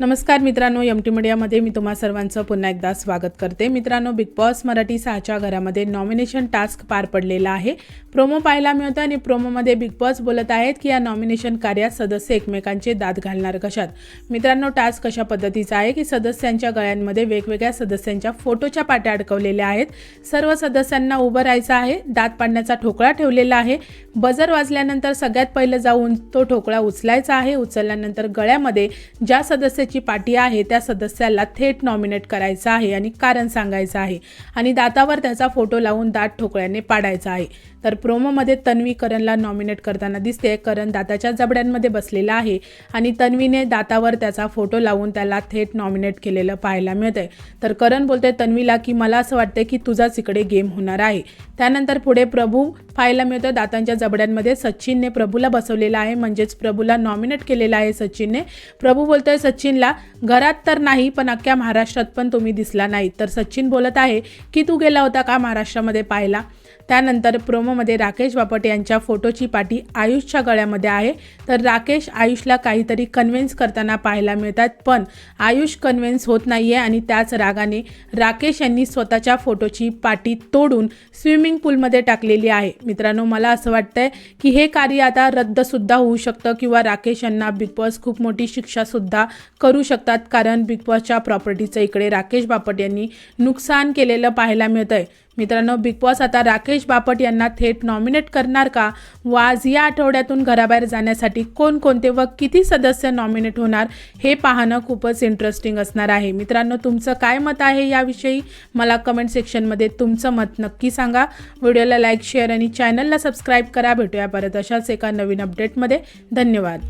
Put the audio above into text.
नमस्कार मित्रांनो M T मीडियामध्ये मी तुम्हा सर्वांचं पुन्हा एकदा स्वागत करते. मित्रांनो बिग बॉस मराठी सहाच्या घरामध्ये नॉमिनेशन टास्क पार पडलेला आहे. प्रोमो पाहायला मिळतं आणि प्रोमोमध्ये बिग बॉस बोलत आहेत की या नॉमिनेशन कार्यात सदस्य एकमेकांचे दात घालणार कशात? मित्रांनो टास्क कशा पद्धतीचा आहे की सदस्यांच्या गळ्यांमध्ये वेगवेगळ्या सदस्यांच्या फोटोच्या पाट्या अडकवलेल्या आहेत. सर्व सदस्यांना उभं राहायचं आहे. दात पाडण्याचा ठोकळा ठेवलेला आहे. बजर वाजल्यानंतर सगळ्यात पहिलं जाऊन तो ठोकळा उचलायचा आहे. उचलल्यानंतर गळ्यामध्ये ज्या सदस्य सदस्याची पाठी आहे त्या सदस्याला थेट नॉमिनेट करायचं आहे आणि कारण सांगायचं आहे. आणि दातावर त्याचा फोटो लावून दात ठोकळ्याने पाडायचा आहे. तर प्रोमोमध्ये तन्वी करणला नॉमिनेट करताना दिसते. करण दाताच्या जबड्यांमध्ये बसलेला आहे आणि तन्वीने दातावर त्याचा फोटो लावून त्याला थेट नॉमिनेट केलेलं पाहायला मिळतंय. तर करण बोलते तन्वीला की मला असं वाटतं की तुझाच इकडे गेम होणार आहे. त्यानंतर पुढे प्रभू पाहायला मिळतं. दातांच्या जबड्यांमध्ये सचिनने प्रभूला बसवलेला आहे. म्हणजेच प्रभूला नॉमिनेट केलेलं आहे सचिनने. प्रभू बोलतोय सचिनला घरात तर नाही पण अख्ख्या महाराष्ट्रात पण तुम्ही दिसला नाही. तर सचिन बोलत आहे की तू गेला होता का महाराष्ट्रामध्ये पाहायला? त्यानंतर प्रोमोमध्ये राकेश बापट यांच्या फोटोची पाटी आयुषच्या गळ्यामध्ये आहे. तर राकेश आयुषला काहीतरी कन्व्हिन्स करताना पाहायला मिळतात पण आयुष कन्व्हिन्स होत नाही आहे आणि त्याच रागाने राकेश यांनी स्वतःच्या फोटोची पाटी तोडून स्विमिंग पूलमध्ये टाकलेली आहे. मित्रांनो मला असं वाटतंय की हे कार्य आता रद्दसुद्धा होऊ शकतं किंवा राकेश यांना बिग बॉस खूप मोठी शिक्षासुद्धा करू शकतात कारण बिग बॉसच्या प्रॉपर्टीचं इकडे राकेश बापट यांनी नुकसान केलेलं पाहायला मिळतंय. मित्रांनो बिग बॉस आता राकेश बापट यांना थेट नॉमिनेट करणार का? व आज या आठवड्यातून घराबाहेर जाण्यासाठी कोणकोणते व किती सदस्य नॉमिनेट होणार? हे पाहणं खूपच इंटरेस्टिंग असणार आहे. मित्रांनो तुमचं काय मत आहे याविषयी? मला कमेंट सेक्शनमध्ये तुमचं मत नक्की सांगा. व्हिडिओला लाईक शेअर आणि चॅनलला सबस्क्राईब करा. भेटूया परत अशाच एका नवीन अपडेटमध्ये धन्यवाद.